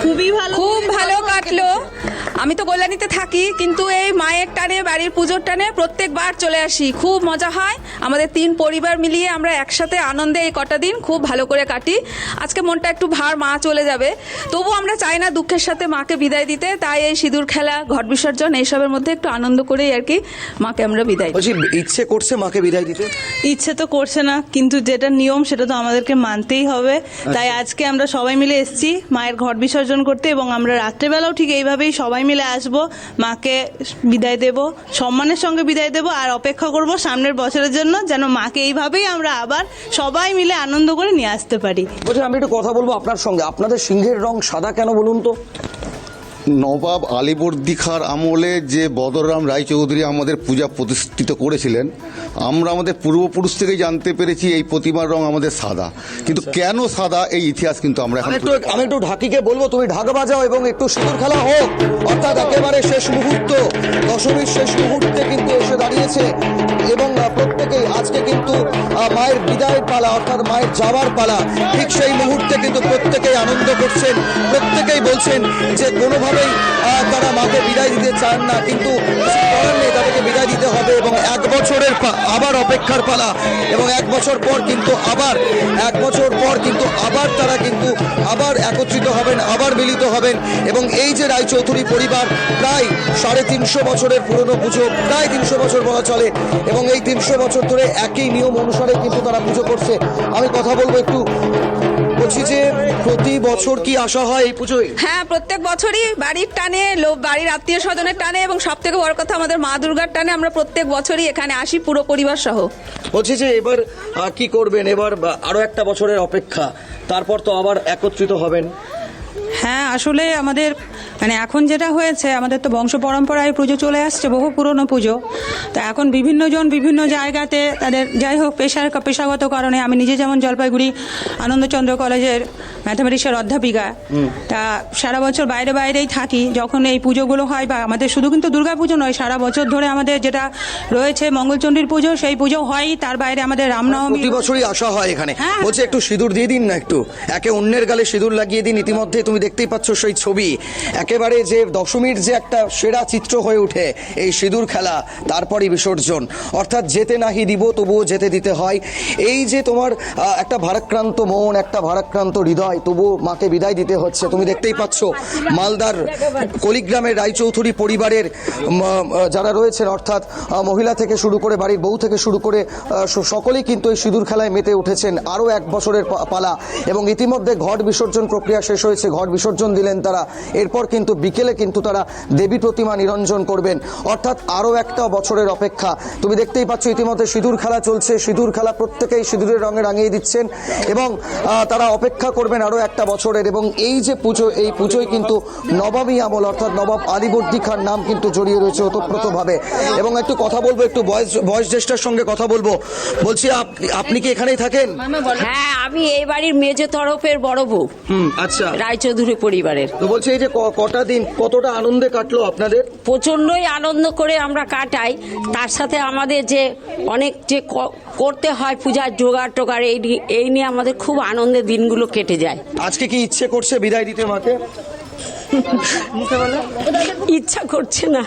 খুবই ভালো খুব ভালো কাটলো। আমি তো কল্যাণীতে থাকি কিন্তু এই মায়ের টানে বাড়ির পুজোর টানে প্রত্যেকবার চলে আসি। খুব মজা হয়। আমাদের তিন পরিবার মিলিয়ে আমরা একসাথে আনন্দে এই কটা দিন খুব ভালো করে কাটি। আজকে মনটা একটু ভার মা চলে যাবে। তবু আমরা চাই না দুঃখের সাথে মাকে বিদায় দিতে। তাই এই সিঁদুর খেলা ঘট বিসর্জন এইসবের মধ্যে একটু আনন্দ করেই আর কি মাকে আমরা বিদায় বলছি ইচ্ছে করছে মাকে বিদায় দিতে? ইচ্ছে তো করছে না কিন্তু যেটা নিয়ম সেটা তো আমাদেরকে মানতেই হবে। তাই আজকে আমরা সবাই মিলে এসেছি মায়ের ঘট বিসর্জন করতে এবং আমরা রাত্রেবেলাও ঠিক এইভাবেই সবাই মিলে আসব, মাকে বিদায় দেব, সম্মানের সঙ্গে বিদায় দেব আর অপেক্ষা করব সামনের বছরের জন্য যেন মাকে এইভাবেই আমরা আবার সবাই মিলে আনন্দ করে নিয়ে আসতে পারি। আমি একটু কথা বলব আপনার সঙ্গে। আপনাদের সিংহের রং সাদা কেন বলুন তো? নবাব আলীবর্দী খাঁর আমলে যে বদররাম রায়চৌধুরী আমাদের পূজা প্রতিষ্ঠিত করেছিলেন আমরা আমাদের পূর্বপুরুষ থেকেই জানতে পেরেছি এই প্রতিমার রং আমাদের সাদা। কিন্তু কেন সাদা এই ইতিহাস কিন্তু আমরা এখন একটু আমি একটু ঢাকিকে বলব তুমি ঢাক বাজাও এবং একটু সিঁদুর খেলা হোক। অর্থাৎ একেবারে শেষ মুহূর্ত দশমীর শেষ মুহূর্তে কিন্তু এসে দাঁড়িয়েছে এবং প্রত্যেকেই আজকে কিন্তু মায়ের বিদায়ের পালা, অর্থাৎ মায়ের যাওয়ার পালা, ঠিক সেই মুহূর্তে কিন্তু প্রত্যেকেই আনন্দ করছেন, প্রত্যেকেই বলছেন যে কোনোভাবেই তারা মাকে বিদায় দিতে চান না, কিন্তু করার বিদায় দিতে হবে এবং এক বছরের আবার অপেক্ষার পালা। এবং এক বছর পর কিন্তু আবার এক বছর পর কিন্তু আবার তারা কিন্তু আবার একত্রিত হবেন, আবার মিলিত হবেন। এবং এই যে রায়চৌধুরী পরিবার, প্রায় সাড়ে তিনশো বছরের পুরনো পুজো, প্রায় তিনশো বছর বলা চলে। এবং এই তিনশো বছর ধরে একই নিয়ম অনুসারে কিন্তু তারা পুজো করছে। আমি কথা বলব একটু বলছি যে প্রতি বছর কি আসা হয় এই পুজোয়? হ্যাঁ প্রত্যেক বছরই বাড়ির টানে লোক বাড়ির আত্মীয় স্বজনের টানে এবং সব থেকে বড় কথা আমাদের মা দুর্গার টানে আমরা প্রত্যেক বছরই এখানে আসি পুরো পরিবার সহ। বলছি যে এবার কি করবেন? এবার আরও একটা বছরের অপেক্ষা তারপর তো আবার একত্রিত হবেন। হ্যাঁ আসলে আমাদের মানে এখন যেটা হয়েছে আমাদের তো বংশ পরম্পরায় পুজো চলে আসছে বহু পুরনো পুজো। তা এখন বিভিন্ন জন বিভিন্ন জায়গাতে তাদের যাই হোক পেশার পেশাগত কারণে আমি নিজে যেমন জলপাইগুড়ি আনন্দচন্দ্র কলেজের ম্যাথামেটিক্সের অধ্যাপিকা তা সারা বছর বাইরে বাইরেই থাকি যখন এই পুজোগুলো হয় বা আমাদের শুধু কিন্তু দুর্গা পুজো নয় সারা বছর ধরে আমাদের যেটা রয়েছে মঙ্গলচণ্ডীর পুজো সেই পুজো হয়ই তার বাইরে আমাদের রামনবমী প্রতি বছরই আসা হয় এখানে। হ্যাঁ। বলছে একটু সিঁদুর দিয়ে দিন না একটু? একে অন্যের গালে সিঁদুর লাগিয়ে দিন ইতিমধ্যে তুমি দেখতেই পাচ্ছ সেই ছবি। একেবারে যে দশমীর যে একটা সেরা চিত্র হয়ে ওঠে, এই সিঁদুর খেলা, তারপরই বিসর্জন। অর্থাৎ যেতে নাহি দিব, তবুও যেতে দিতে হয়। এই যে তোমার একটা ভারাক্রান্ত মন, একটা ভারাক্রান্ত হৃদয়, তবুও মাকে বিদায় দিতে হচ্ছে, তুমি দেখতেই পাচ্ছ মালদার কলিগ্রামের রায়চৌধুরী পরিবারের যারা রয়েছেন, অর্থাৎ মহিলা থেকে শুরু করে, বাড়ির বউ থেকে শুরু করে সকলেই কিন্তু এই সিঁদুর খেলায় মেতে উঠেছেন, আরও এক বছরের পালা। এবং ইতিমধ্যে ঘট বিসর্জন প্রক্রিয়া শেষ হয়েছে, ঘট বিসর্জন দিলেন তারা। এরপর কিন্তু বিকেলে কিন্তু তারা দেবী প্রতিমা নিরঞ্জন করবেন। অর্থাৎ আরও একটা বছরের অপেক্ষা। তুমি দেখতেই পাচ্ছ ইতিমধ্যে সিঁদুর খেলা চলছে। সিঁদুর খেলা প্রত্যেকেই সিঁদুরের রঙে রাঙিয়ে দিচ্ছেন এবং তারা অপেক্ষা করবেন আরও একটা বছরের এবং এই যে পুজো এই পুজোয় কিন্তু নবাবী আমল অর্থাৎ নবাব আলীবর্দী খান নাম কিন্তু জড়িয়ে রয়েছে ওতপ্রোতভাবে। এবং একটু কথা বলব একটু বয়স বয়স জ্যেষ্ঠার সঙ্গে কথা বলব। বলছি আপ- আপনি কি এখানেই থাকেন? হ্যাঁ আমি এই বাড়ির মেজো তরফের বড় বউ। হুম আচ্ছা। রায়চৌধুরী পরিবারের। তো বলছি এই যে ক- কটা দিন কতটা আনন্দে কাটলো আপনাদের? প্রচণ্ডই আনন্দ করে আমরা কাটাই। তার সাথে আমাদের যে অনেক যে করতে হয় পূজার জোগাড় টোগাড় এই নিয়ে- এই নিয়ে আমাদের খুব আনন্দের দিনগুলো কেটে যায়। আজকে কি ইচ্ছে করছে বিদায় দিতে মাকে? ইচ্ছা করছে না।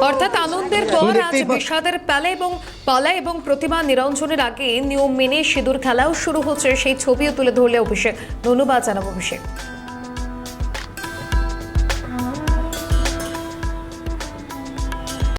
অর্থাৎ আনন্দের পর আজ বিষাদের পালা এবং পালা এবং প্রতিমা নিরঞ্জনের আগে নিয়ম মেনে সিঁদুর খেলাও শুরু হচ্ছে। সেই ছবিও তুলে ধরলে অভিষেক। ধন্যবাদ জানাব অভিষেক।